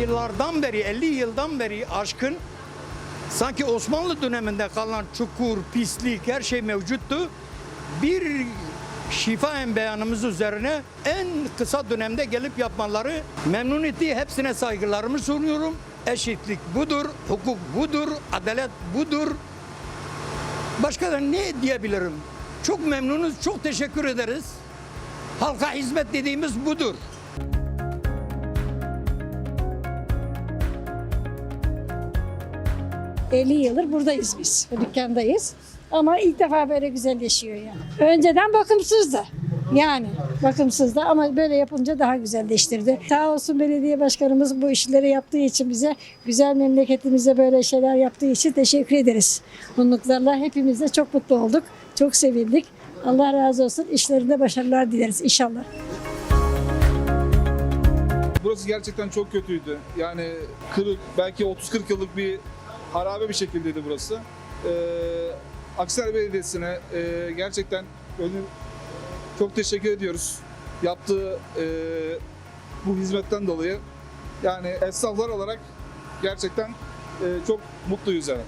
yıllardan beri, 50 yıldan beri aşkın sanki Osmanlı döneminde kalan çukur, pislik her şey mevcuttu. Bir şifaen beyanımız üzerine en kısa dönemde gelip yapmaları memnun etti. Hepsine saygılarımı sunuyorum. Eşitlik budur, hukuk budur, adalet budur. Başka da ne diyebilirim? Çok memnunuz, çok teşekkür ederiz. Halka hizmet dediğimiz budur. 50 yıldır buradayız biz. Bu dükkandayız. Ama ilk defa böyle güzelleşiyor yani. Önceden bakımsızdı. Yani bakımsızdı ama böyle yapınca daha güzelleştirdi. Sağ olsun belediye başkanımız bu işleri yaptığı için bize güzel memleketimize böyle şeyler yaptığı için teşekkür ederiz. Bunluklarla hepimiz de çok mutlu olduk. Çok sevindik. Allah razı olsun. İşlerinde başarılar dileriz inşallah. Burası gerçekten çok kötüydü. Yani kırık, belki 30-40 yıllık bir harabe bir şekildeydi burası. Ee, Aksaray Belediyesi'ne e, gerçekten öyle çok teşekkür ediyoruz. Yaptığı e, bu hizmetten dolayı. Yani esnaflar olarak gerçekten e, çok mutluyuz yani.